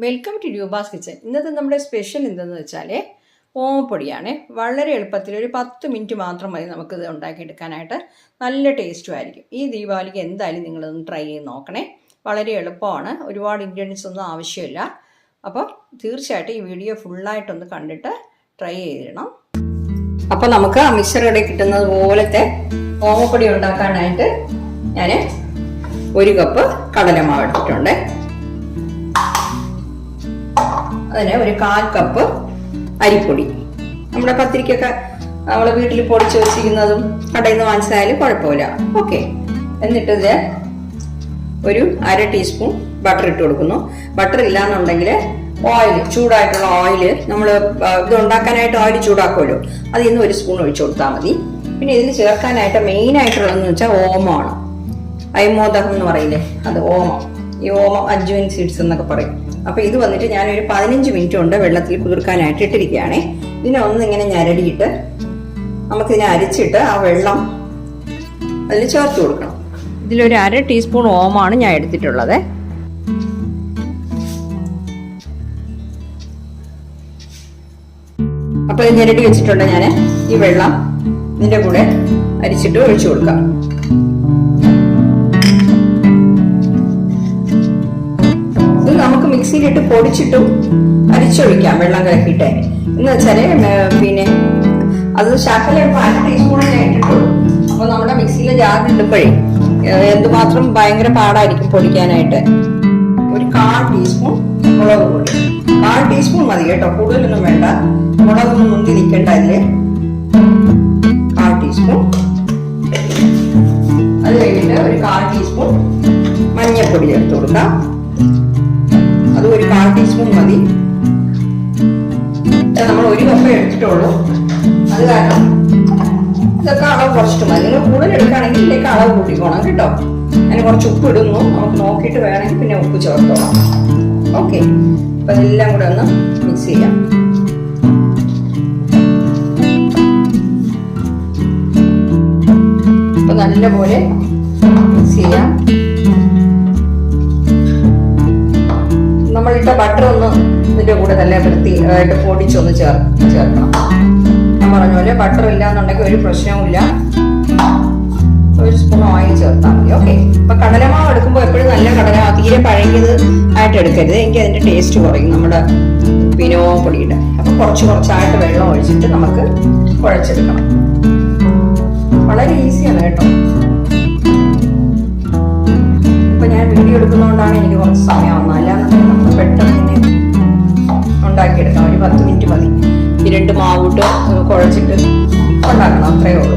Welcome to Roopa's kitchen ഇന്നത്തെ നമ്മുടെ special എന്തെന്ന് വെച്ചാൽ ഓമപ്പൊടിയാണ്. വളരെ എളുപ്പത്തിൽ ഒരു പത്ത് മിനിറ്റ് മാത്രം മതി നമുക്കിത് ഉണ്ടാക്കിയെടുക്കാനായിട്ട്. നല്ല ടേസ്റ്റും ആയിരിക്കും. ഈ ദീപാവലിക്ക് എന്തായാലും നിങ്ങളൊന്ന് ട്രൈ ചെയ്ത് നോക്കണേ. വളരെ എളുപ്പമാണ്. ഒരുപാട് ഇൻഗ്രീഡിയൻസ് ഒന്നും ആവശ്യമില്ല. അപ്പോൾ തീർച്ചയായിട്ടും ഈ വീഡിയോ ഫുള്ളായിട്ടൊന്ന് കണ്ടിട്ട് ട്രൈ ചെയ്തിടണം. അപ്പോൾ നമുക്ക് ആ മിക്സർ കടയിൽ കിട്ടുന്നത് പോലത്തെ ഓമപ്പൊടി ഉണ്ടാക്കാനായിട്ട് ഞാൻ ഒരു കപ്പ് കടലമാവ് എടുത്തിട്ടുണ്ട്. അതിന് ഒരു കാൽ കപ്പ് അരിപ്പൊടി. നമ്മുടെ പത്തിരിക്കൊക്കെ നമ്മൾ വീട്ടിൽ പൊടിച്ച് വെച്ചിരിക്കുന്നതും കടയിൽ നിന്ന് വാങ്ങിച്ചതായാലും കുഴപ്പമില്ല. ഓക്കെ എന്നിട്ട് ഇത് ഒരു അര ടീസ്പൂൺ ബട്ടർ ഇട്ട് കൊടുക്കുന്നു. ബട്ടർ ഇല്ലാന്നുണ്ടെങ്കിൽ ഓയിൽ ചൂടായിട്ടുള്ള ഓയിൽ നമ്മൾ ഇത് ഉണ്ടാക്കാനായിട്ട് ഓയിൽ ചൂടാക്കുമല്ലോ. അതിൽ നിന്ന് ഒരു സ്പൂൺ ഒഴിച്ചു കൊടുത്താൽ മതി. പിന്നെ ഇതിൽ ചേർക്കാനായിട്ട് മെയിൻ ആയിട്ടുള്ളതെന്ന് വെച്ചാൽ ഓമമാണ്. അയമോദകം എന്ന് പറയില്ലേ? അത് ഓമം. ഈ ഓമം അജ്വൻ സീഡ്സ് എന്നൊക്കെ പറയും. അപ്പൊ ഇത് വന്നിട്ട് ഞാൻ ഒരു പതിനഞ്ച് മിനിറ്റ് കൊണ്ട് വെള്ളത്തിൽ കുതിർക്കാനായിട്ട് ഇട്ടിരിക്കുകയാണേ. ഇതിനെ ഒന്ന് ഇങ്ങനെ ഞരടിയിട്ട് നമുക്കിതിനെ അരിച്ചിട്ട് ആ വെള്ളം അതിൽ ചേർത്ത് കൊടുക്കണം. ഇതിലൊരു അര ടീസ്പൂൺ ഓമാണ് ഞാൻ എടുത്തിട്ടുള്ളത്. അപ്പൊ ഇത് ഞെരടി വെച്ചിട്ടുണ്ട് ഞാൻ ഈ വെള്ളം ഇതിന്റെ കൂടെ അരിച്ചിട്ട് ഒഴിച്ചു കൊടുക്കാം. മിക്സിയിലിട്ട് പൊടിച്ചിട്ടും അരിച്ചൊഴിക്കാം വെള്ളം കലക്കിയിട്ട്. എന്ന് വെച്ചാൽ പിന്നെ അത് ശകല അര ടീസ്പൂണേ ഞാൻ ഇട്ടിട്ടുള്ളൂ അപ്പൊ നമ്മുടെ മിക്സിയിലെ ജാർ ഇടുമ്പോഴേ എന്തുമാത്രം ഭയങ്കര പാടായിരിക്കും പൊടിക്കാനായിട്ട്. ഒരു കാൽ ടീസ്പൂൺ മുളക് പൊടി. കാൽ ടീസ്പൂൺ മതി കേട്ടോ കൂടുതലൊന്നും വേണ്ട. മുളകൊന്നും മുന്തി നിൽക്കണ്ട അതിൽ കാൽ ടീസ്പൂൺ അത് കഴിഞ്ഞിട്ട് ഒരു കാൽ ടീസ്പൂൺ മഞ്ഞൾപ്പൊടി ചേർത്ത് കൊടുക്കാം. അത് ഒരു കാൽ ടീസ്പൂൺ മതി. നമ്മൾ ഒരു കപ്പ എടുത്തിട്ടുള്ളൂ. അത് കാരണം ഇതൊക്കെ അളവ് കുറച്ചിട്ട് മതി. നിങ്ങൾ കൂടുതൽ എടുക്കുകയാണെങ്കിൽ ഇതിലേക്ക് അളവ് കൂട്ടിക്കോണം കേട്ടോ. അതിന് കുറച്ച് ഉപ്പ് ഇടുന്നു. നമുക്ക് നോക്കിയിട്ട് വേണമെങ്കിൽ പിന്നെ ഉപ്പ് ചേർത്തോളാം. ഓക്കെ. അപ്പൊ ഇതെല്ലാം കൂടെ ഒന്ന് മിക്സ് ചെയ്യാം. അപ്പൊ നല്ലപോലെ മിക്സ് ചെയ്യാം. നമ്മളിട്ട ബട്ടർ ഒന്ന് ഇതിന്റെ കൂടെ നല്ല വൃത്തി ആയിട്ട് പൊടിച്ചൊന്ന് ചേർ ചേർക്കണം. ഞാൻ പറഞ്ഞ പോലെ ബട്ടർ ഇല്ല എന്നുണ്ടെങ്കിൽ ഒരു പ്രശ്നവുമില്ല. ഒരു സ്പൂൺ ഓയിൽ ചേർത്താൽ മതി ഓക്കെ അപ്പൊ കടലമാവ് എടുക്കുമ്പോൾ എപ്പോഴും നല്ല കടലമാവ് തീരെ പഴകിയത് ആയിട്ട് എടുക്കരുത്. എനിക്ക് അതിന്റെ ടേസ്റ്റ് കുറയും നമ്മുടെ പിനോ പൊടിയുടെ. അപ്പൊ കുറച്ച് കുറച്ചായിട്ട് വെള്ളം ഒഴിച്ചിട്ട് നമുക്ക് കുഴച്ചെടുക്കണം. വളരെ ഈസിയാണ് കേട്ടോ. പത്ത് മിനിറ്റ് മതി. ഈ രണ്ട് മാവൂട്ട് കുഴച്ചിട്ട് ഉണ്ടാക്കണം അത്രയേ ഉള്ളൂ.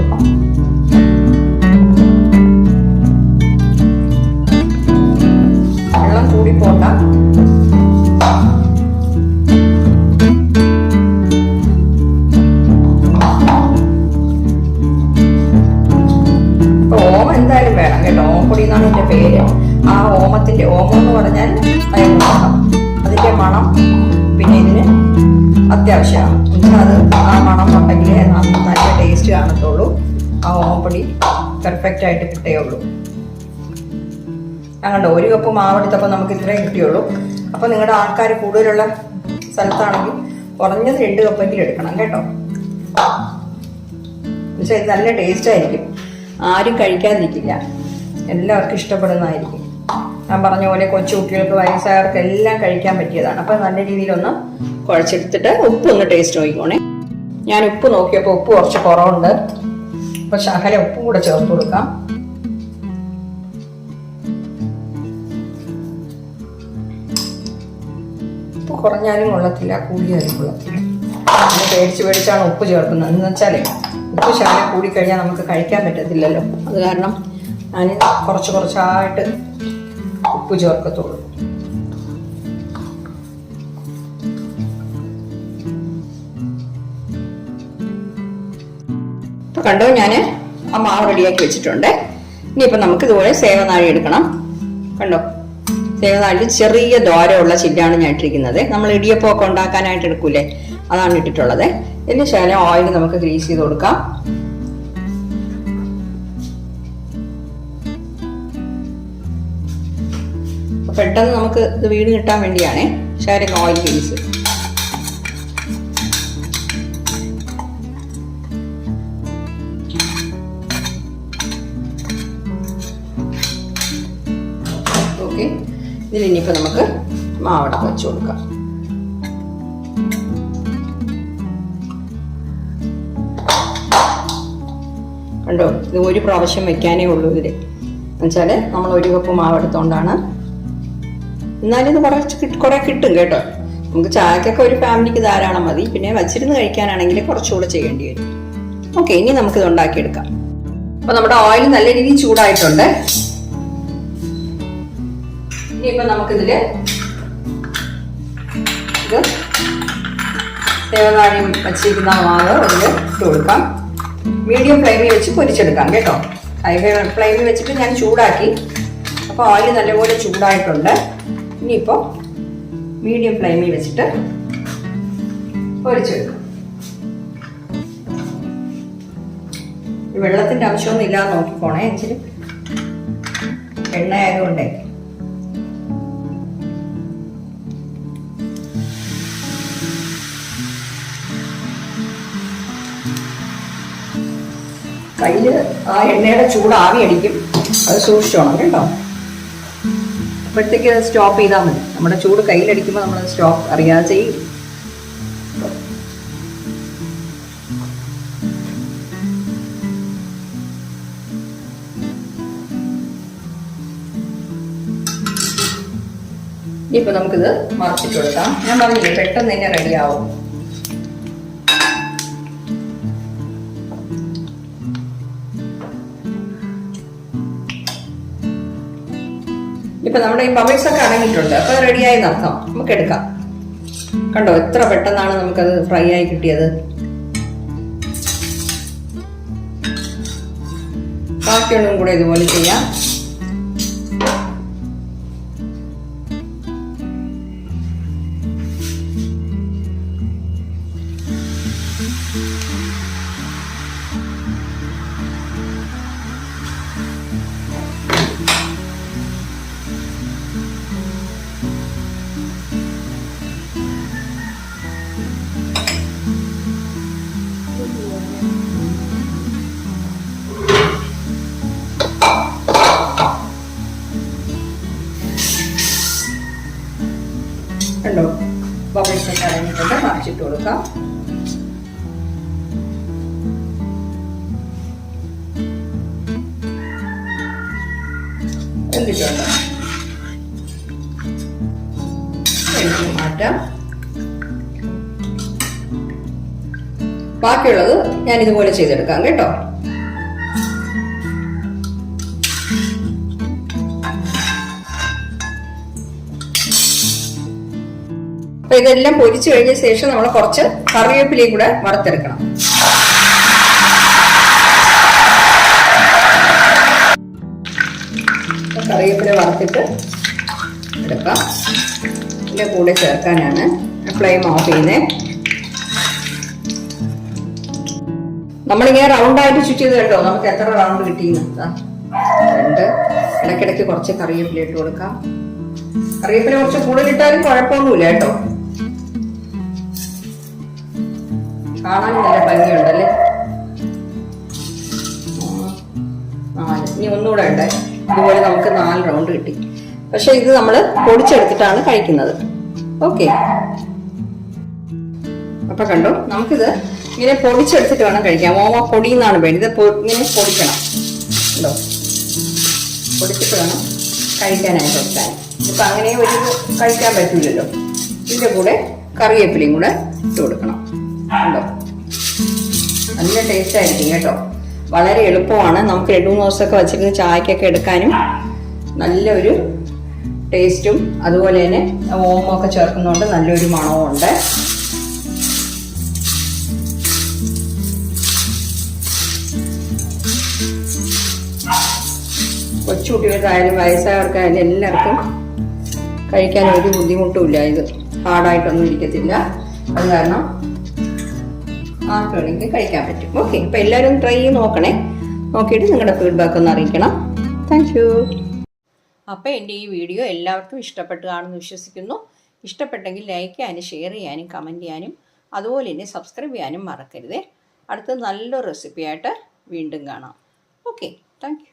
അത്യാവശ്യമാണ്. അത് ആ മണം ഉണ്ടെങ്കിൽ നല്ല ടേസ്റ്റ് കാണത്തുള്ളൂ. ആ ഓമപ്പൊടി പെർഫെക്റ്റ് ആയിട്ട് കിട്ടുകയുള്ളൂ അങ്ങനെ ഒരു കപ്പ് മാവെടുത്തപ്പോൾ നമുക്ക് ഇത്രയും കിട്ടിയുള്ളൂ. അപ്പോൾ നിങ്ങളുടെ ആൾക്കാർ കൂടുതലുള്ള സ്ഥലത്താണെങ്കിൽ കുറഞ്ഞത് രണ്ട് കപ്പെങ്കിലും എടുക്കണം കേട്ടോ. എന്നുവെച്ചാൽ ഇത് നല്ല ടേസ്റ്റ് ആയിരിക്കും. ആരും കഴിക്കാതിരിക്കില്ല. എല്ലാവർക്കും ഇഷ്ടപ്പെടുന്നതായിരിക്കും. ഞാൻ പറഞ്ഞ പോലെ കൊച്ചു കുട്ടികൾക്ക് വയസ്സായവർക്ക് എല്ലാം കഴിക്കാൻ പറ്റിയതാണ്. അപ്പം നല്ല രീതിയിലൊന്ന് കുഴച്ചെടുത്തിട്ട് ഉപ്പ് ഒന്ന് ടേസ്റ്റ് നോക്കിക്കോണേ. ഞാൻ ഉപ്പ് നോക്കിയപ്പോൾ ഉപ്പ് കുറച്ച് കുറവുണ്ട്. അപ്പോൾ ശകല ഉപ്പും കൂടെ ചേർത്ത് കൊടുക്കാം. ഉപ്പ് കുറഞ്ഞാലും കൊള്ളത്തില്ല കൂടിയാലും കൊള്ളത്തില്ല. അങ്ങനെ പേടിച്ച് പേടിച്ചാണ് ഉപ്പ് ചേർക്കുന്നത്. എന്ന് വെച്ചാലേ ഉപ്പ് ശകലം കൂടിക്കഴിഞ്ഞാൽ നമുക്ക് കഴിക്കാൻ പറ്റത്തില്ലല്ലോ. അത് കാരണം ഞാൻ കുറച്ച് കുറച്ചായിട്ട് ഉപ്പ് ചേർക്കത്തുള്ളൂ ഇപ്പൊ കണ്ടോ ഞാൻ ആ മാവ് റെഡിയാക്കി വെച്ചിട്ടുണ്ട്. ഇനിയിപ്പോൾ നമുക്ക് ഇതുപോലെ സേവനാഴി എടുക്കണം. കണ്ടോ? സേവനാഴി ചെറിയ ദ്വാരമുള്ള ചില്ലാണ് ഞാൻ ഇട്ടിരിക്കുന്നത്. നമ്മൾ ഇടിയപ്പമൊക്കെ ഉണ്ടാക്കാനായിട്ട് എടുക്കൂലേ? അതാണ് ഇട്ടിട്ടുള്ളത്. ഇതിന് ശേഷം ഓയിൽ നമുക്ക് ഗ്രീസ് ചെയ്ത് കൊടുക്കാം. പെട്ടെന്ന് നമുക്ക് ഇത് വീട് കിട്ടാൻ വേണ്ടിയാണേ sharing ഓയിൽ പീസ് ഓക്കെ. ഇതിൽ ഇനിയിപ്പോൾ നമുക്ക് മാവട വെച്ച് കൊടുക്കാം. കണ്ടോ? ഇത് ഒരു പ്രാവശ്യം വെക്കാനേ ഉള്ളൂ ഇതിൽ എന്നുവെച്ചാൽ നമ്മൾ ഒരു കപ്പ് മാവ് എടുത്തോണ്ടാണ് എന്നാലും ഇത് കുറച്ച് കുറെ കിട്ടും കേട്ടോ. നമുക്ക് ചായക്കൊക്കെ ഒരു ഫാമിലിക്ക് ധാരാളം മതി. പിന്നെ വച്ചിരുന്ന് കഴിക്കാനാണെങ്കിൽ കുറച്ചുകൂടെ ചെയ്യേണ്ടി വരും. ഓക്കെ ഇനി നമുക്കിത് ഉണ്ടാക്കിയെടുക്കാം. അപ്പൊ നമ്മുടെ ഓയിൽ നല്ല രീതിയിൽ ചൂടായിട്ടുണ്ട്. ഇനിയിപ്പോ നമുക്കിതിൽ ഇത് വച്ചിരിക്കുന്ന മാവ് അതിൽ ഇട്ട് കൊടുക്കാം. മീഡിയം ഫ്ലെയിമിൽ വെച്ച് പൊരിച്ചെടുക്കാം കേട്ടോ. ഹൈ ഫ്ലെയിമിൽ വെച്ചിട്ട് ഞാൻ ചൂടാക്കി. അപ്പോൾ ഓയിൽ നല്ലപോലെ ചൂടായിട്ടുണ്ട്. ഇനിയിപ്പോൾ മീഡിയം ഫ്ലെയിമിൽ വെച്ചിട്ട് പൊരിച്ചെടുക്കും ഈ വെള്ളത്തിന്റെ അംശമൊന്നും ഇല്ലാതെ നോക്കിക്കോണേ ഇച്ചിരി എണ്ണ ആയതുകൊണ്ടേ കയ്യിൽ ആ എണ്ണയുടെ ചൂട് ആവി അടിക്കും. അത് സൂക്ഷിച്ചോണം കേട്ടോ. അപ്പോഴത്തേക്ക് സ്റ്റോപ്പ് ചെയ്താൽ മതി. നമ്മുടെ ചൂട് കയ്യിലടിക്കുമ്പോൾ നമ്മൾ സ്റ്റോപ്പ് അറിയാതെ ചെയ്യും. ഇപ്പൊ നമുക്കിത് മറച്ചിട്ട് കൊടുക്കാം. ഞാൻ പറഞ്ഞില്ലേ പെട്ടെന്ന് തന്നെ റെഡിയാവും ഇപ്പൊ നമ്മുടെ ഈ ബബിൾസ് ഒക്കെ അടങ്ങിയിട്ടുണ്ട്. അപ്പൊ റെഡിയായി നടത്താം നമുക്ക് എടുക്കാം. കണ്ടോ എത്ര പെട്ടെന്നാണ് നമുക്കത് ഫ്രൈ ആയി കിട്ടിയത്? ബാക്കിയൊന്നും കൂടെ ഇതുപോലെ ചെയ്യാം. മറിച്ചിട്ട് കൊടുക്കാം. മാറ്റാം. ബാക്കിയുള്ളത് ഞാൻ ഇതുപോലെ ചെയ്തെടുക്കാം കേട്ടോ. അപ്പൊ ഇതെല്ലാം പൊരിച്ചു കഴിഞ്ഞ ശേഷം നമ്മൾ കുറച്ച് കറിവേപ്പിലയും കൂടെ വറുത്തെടുക്കണം. കറിവേപ്പില വറുത്തിട്ട് എടുക്കാം. ഇതിന്റെ കൂടെ ചേർക്കാനാണ് ഫ്ലെയിം ഓഫ് ചെയ്യുന്നത് നമ്മളിങ്ങനെ റൗണ്ട് ആയിട്ട് ചുറ്റിയത് കേട്ടോ നമുക്ക് എത്ര റൗണ്ട് ദാ, രണ്ട്. ഇടയ്ക്കിടയ്ക്ക് കുറച്ച് കറിവേപ്പില ഇട്ട് കൊടുക്കാം. കറിവേപ്പില കുറച്ച് കൂടുതലിട്ടാലും കുഴപ്പമൊന്നുമില്ല കേട്ടോ. കാണാൻ നല്ല ഭംഗിയുണ്ടല്ലേ? നാല്. ഇനി ഒന്നുകൂടെ ഉണ്ട്. ഇതുപോലെ നമുക്ക് നാല് റൗണ്ട് കിട്ടി. പക്ഷെ ഇത് നമ്മൾ പൊടിച്ചെടുത്തിട്ടാണ് കഴിക്കുന്നത്. ഓക്കെ അപ്പൊ കണ്ടോ നമുക്കിത് ഇങ്ങനെ പൊടിച്ചെടുത്തിട്ട് വേണം കഴിക്കാൻ. ഓമ പൊടി എന്നാണ് വേണ്ടത് ഇങ്ങനെ പൊടിക്കണം. കണ്ടോ? പൊടിച്ചിട്ട് വേണം കഴിക്കാനായിട്ട് വെക്കാൻ. ഇപ്പൊ അങ്ങനെ ഒരു കഴിക്കാൻ പറ്റില്ലല്ലോ ഇതിന്റെ കൂടെ കറിവേപ്പിലയും കൂടെ ഇട്ട് കൊടുക്കണം. കണ്ടോ? നല്ല ടേസ്റ്റ് ആയിരിക്കും കേട്ടോ. വളരെ എളുപ്പമാണ്. നമുക്ക് രണ്ടു മൂന്ന് ദിവസമൊക്കെ വെച്ചിട്ട് ചായക്കൊക്കെ എടുക്കാനും നല്ലൊരു ടേസ്റ്റും അതുപോലെ തന്നെ ഓമൊക്കെ ചേർക്കുന്നതുകൊണ്ട് നല്ലൊരു മണവും ഉണ്ട് കൊച്ചുകുട്ടികൾക്കായാലും വയസ്സായവർക്കായാലും എല്ലാവർക്കും കഴിക്കാൻ ഒരു ബുദ്ധിമുട്ടുമില്ല ഇത് ഹാർഡായിട്ടൊന്നും ഇരിക്കത്തില്ല. അത് കാരണം ആർക്ക് വേണമെങ്കിലും കഴിക്കാൻ പറ്റും. ഓക്കെ അപ്പം എല്ലാവരും ട്രൈ ചെയ്ത് നോക്കണേ. നോക്കിയിട്ട് നിങ്ങളുടെ ഫീഡ്ബാക്ക് ഒന്ന് അറിയിക്കണം. താങ്ക് യു അപ്പോൾ എന്റെ ഈ വീഡിയോ എല്ലാവർക്കും ഇഷ്ടപ്പെട്ടു കാണുമെന്ന് വിശ്വസിക്കുന്നു. ഇഷ്ടപ്പെട്ടെങ്കിൽ ലൈക്ക് ചെയ്യാനും ഷെയർ ചെയ്യാനും കമന്റ് ചെയ്യാനും അതുപോലെ തന്നെ സബ്സ്ക്രൈബ് ചെയ്യാനും മറക്കരുതേ. അടുത്ത നല്ലൊരു റെസിപ്പിയായിട്ട് വീണ്ടും കാണാം. Okay thank